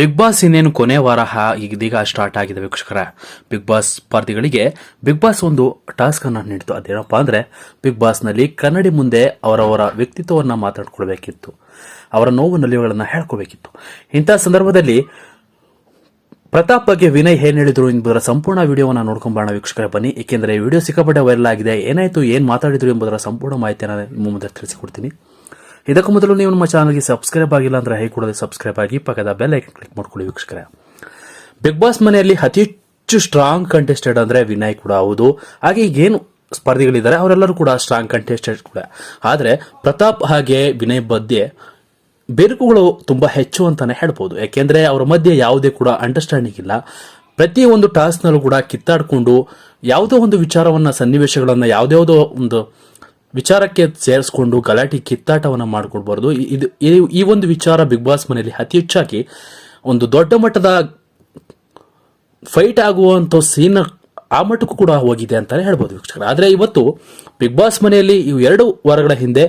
Big boss ಇನ್ನೇನು ಕೊನೆ ವಾರ ಇದೀಗ ಸ್ಟಾರ್ಟ್ ಆಗಿದೆ ವೀಕ್ಷಕರ. ಬಿಗ್ ಬಾಸ್ ಸ್ಪರ್ಧಿಗಳಿಗೆ ಬಿಗ್ ಬಾಸ್ ಒಂದು ಟಾಸ್ಕ್ ಅನ್ನ ನೀಡಿತು. ಅದೇನಪ್ಪ ಅಂದ್ರೆ ಬಿಗ್ ಬಾಸ್ನಲ್ಲಿ ಕನ್ನಡಿ ಮುಂದೆ ಅವರವರ ವ್ಯಕ್ತಿತ್ವವನ್ನ ಮಾತಾಡ್ಕೊಳ್ಬೇಕಿತ್ತು. ಅವರ ನೋವು ನಲಿವುಗಳನ್ನ ಹೇಳ್ಕೋಬೇಕಿತ್ತು ಇಂತಹ ಸಂದರ್ಭದಲ್ಲಿ ಪ್ರತಾಪ್ ಬಗ್ಗೆ ವಿನಯ್ ಏನ್ ಹೇಳಿದ್ರು ಎಂಬುದರ ಸಂಪೂರ್ಣ ವಿಡಿಯೋವನ್ನ ನೋಡ್ಕೊಂಬಾಣ ವೀಕ್ಷಕರ, ಬನ್ನಿ. ಏಕೆಂದರೆ ವಿಡಿಯೋ ಸಿಕ್ಕಾಪಟ್ಟೆ ವೈರಲ್ ಆಗಿದೆ. ಏನಾಯ್ತು, ಏನ್ ಮಾತಾಡಿದ್ರು ಎಂಬುದರ ಸಂಪೂರ್ಣ ಮಾಹಿತಿಯನ್ನು ನಿಮ್ಮ ಮುಂದೆ ತಿಳಿಸಿಕೊಡ್ತೀನಿ. ಇದಕ್ಕೂ ಮೊದಲು ನೀವು ನಮ್ಮ ಚಾನಲ್ಗೆ ಸಬ್ಸ್ಕ್ರೈಬ್ ಆಗಿಲ್ಲ ಅಂದ್ರೆ ಹೈ ಕೂಡಲೇ ಸಬ್ಸ್ಕ್ರೈಬ್ ಆಗಿ, ಪಕ್ಕದ ಬೆಲ್ ಐಕನ್ ಕ್ಲಿಕ್ ಮಾಡ್ಕೊಳ್ಳಿ ವೀಕ್ಷಕರೇ. ಬಿಗ್ ಬಾಸ್ ಮನೆಯಲ್ಲಿ ಅತಿ ಹೆಚ್ಚು ಸ್ಟ್ರಾಂಗ್ ಕಂಟೆಸ್ಟೆಡ್ ಅಂದ್ರೆ ವಿನಯ್ ಕೂಡ ಹೌದು. ಹಾಗೆ ಈಗೇನು ಸ್ಪರ್ಧಿಗಳಿದ್ದಾರೆ, ಅವರೆಲ್ಲರೂ ಕೂಡ ಸ್ಟ್ರಾಂಗ್ ಕಂಟೆಸ್ಟೆಡ್ ಕೂಡ. ಆದರೆ ಪ್ರತಾಪ್ ಹಾಗೆ ವಿನಯ್ ಬಗ್ಗೆ ಬೆರುಕುಗಳು ತುಂಬಾ ಹೆಚ್ಚು ಅಂತಾನೆ ಹೇಳ್ಬೋದು. ಯಾಕೆಂದ್ರೆ ಅವರ ಮಧ್ಯೆ ಯಾವುದೇ ಕೂಡ ಅಂಡರ್ಸ್ಟ್ಯಾಂಡಿಂಗ್ ಇಲ್ಲ. ಪ್ರತಿ ಒಂದು ಟಾಸ್ಕ್ನಲ್ಲೂ ಕೂಡ ಕಿತ್ತಾಡ್ಕೊಂಡು ಯಾವುದೋ ಒಂದು ವಿಚಾರವನ್ನ, ಸನ್ನಿವೇಶಗಳನ್ನ, ಯಾವುದ್ಯಾವುದೋ ಒಂದು ವಿಚಾರಕ್ಕೆ ಸೇರಿಸ್ಕೊಂಡು ಗಲಾಟೆ, ಕಿತ್ತಾಟವನ್ನ ಮಾಡ್ಕೊಡ್ಬಾರ್ದು. ಇದು ಈ- ಒಂದು ವಿಚಾರ ಬಿಗ್ ಬಾಸ್ ಮನೆಯಲ್ಲಿ ಅತಿ ಹೆಚ್ಚಾಗಿ ಒಂದು ದೊಡ್ಡ ಮಟ್ಟದ ಫೈಟ್ ಆಗುವಂತ ಸೀನ್ ಆ ಮಟ್ಟಕ್ಕೂ ಕೂಡ ಹೋಗಿದೆ ಅಂತಲೇ ಹೇಳ್ಬೋದು ವೀಕ್ಷಕರ. ಆದ್ರೆ ಇವತ್ತು ಬಿಗ್ ಬಾಸ್ ಮನೆಯಲ್ಲಿ ಇವು ಎರಡು ವಾರಗಳ ಹಿಂದೆ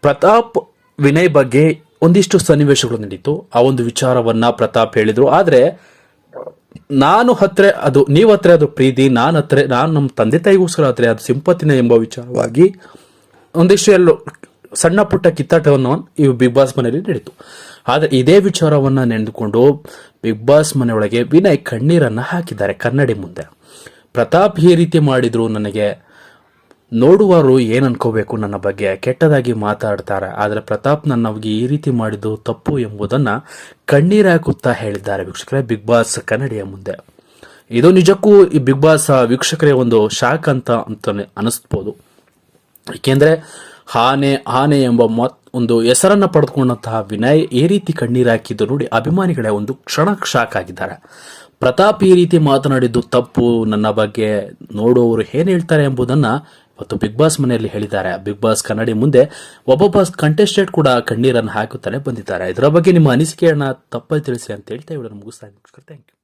ಪ್ರತಾಪ್, ವಿನಯ್ ಬಗ್ಗೆ ಒಂದಿಷ್ಟು ಸನ್ನಿವೇಶಗಳು ನಡೀತು. ಆ ಒಂದು ವಿಚಾರವನ್ನ ಪ್ರತಾಪ್ ಹೇಳಿದರು. ಆದ್ರೆ ನಾನು ಹತ್ರ, ಅದು ನೀವು ಹತ್ರ ಅದು ಪ್ರೀತಿ, ನಾನು ಹತ್ರ, ನಾನು ನಮ್ಮ ತಂದೆ ತಾಯಿಗೋಸ್ಕರ ಹತ್ರ, ಅದು ಸಿಂಪತಿನ ಎಂಬ ವಿಚಾರವಾಗಿ ಒಂದಿಷ್ಟು ಎಲ್ಲೋ ಸಣ್ಣ ಪುಟ್ಟ ಕಿತ್ತಾಟವನ್ನು ಈ ಬಿಗ್ ಬಾಸ್ ಮನೆಯಲ್ಲಿ ನಡೀತು. ಆದರೆ ಇದೇ ವಿಚಾರವನ್ನ ನೆನೆದುಕೊಂಡು ಬಿಗ್ ಬಾಸ್ ಮನೆಯೊಳಗೆ ವಿನಯ್ ಕಣ್ಣೀರನ್ನ ಹಾಕಿದ್ದಾರೆ ಕನ್ನಡಿ ಮುಂದೆ. ಪ್ರತಾಪ್ ಈ ರೀತಿ ಮಾಡಿದ್ರು ನನಗೆ ನೋಡುವವರು ಏನ್ ಅನ್ಕೋಬೇಕು ನನ್ನ ಬಗ್ಗೆ? ಕೆಟ್ಟದಾಗಿ ಮಾತಾಡ್ತಾರೆ. ಆದರೆ ಪ್ರತಾಪ್ ನನ್ನ ಈ ರೀತಿ ಮಾಡಿದ್ದು ತಪ್ಪು ಎಂಬುದನ್ನ ಕಣ್ಣೀರಾಕುತ್ತಾ ಹೇಳಿದ್ದಾರೆ ವೀಕ್ಷಕರೇ. ಬಿಗ್ ಬಾಸ್ ಕನ್ನಡಿಯ ಮುಂದೆ. ಇದು ನಿಜಕ್ಕೂ ಈ ಬಿಗ್ ಬಾಸ್ ವೀಕ್ಷಕರೇ ಒಂದು ಶಾಕ್ ಅಂತ ಅಂತ ಅನಿಸ್ಬೋದು. ಏಕೆಂದ್ರೆ ಆನೆ ಆನೆ ಎಂಬ ಮತ್, ಒಂದು ಹೆಸರನ್ನ ಪಡೆದುಕೊಂಡಂತಹ ವಿನಯ್ ಈ ರೀತಿ ಕಣ್ಣೀರು ಹಾಕಿದ್ದು ನೋಡಿ ಅಭಿಮಾನಿಗಳೇ ಒಂದು ಕ್ಷಣ ಶಾಕ್ ಆಗಿದ್ದಾರೆ. ಪ್ರತಾಪ್ ಈ ರೀತಿ ಮಾತನಾಡಿದ್ದು ತಪ್ಪು, ನನ್ನ ಬಗ್ಗೆ ನೋಡುವವರು ಏನ್ ಹೇಳ್ತಾರೆ ಎಂಬುದನ್ನ ಇವತ್ತು ಬಿಗ್ ಬಾಸ್ ಮನೆಯಲ್ಲಿ ಹೇಳಿದ್ದಾರೆ. ಬಿಗ್ ಬಾಸ್ ಕನ್ನಡಿ ಮುಂದೆ ಒಬ್ಬೊಬ್ಬ ಕಂಟೆಸ್ಟೆಂಟ್ ಕೂಡ ಕಣ್ಣೀರನ್ನು ಹಾಕುತ್ತಲೇ ಬಂದಿದ್ದಾರೆ. ಇದರ ಬಗ್ಗೆ ನಿಮ್ಮ ಅನಿಸಿಕೆಯನ್ನ ತಪ್ಪಲ್ಲಿ ತಿಳಿಸಿ ಅಂತ ಹೇಳ್ತಾ ಇವರನ್ನು ಮುಗಿಸ್ತಾ ಥ್ಯಾಂಕ್ ಯು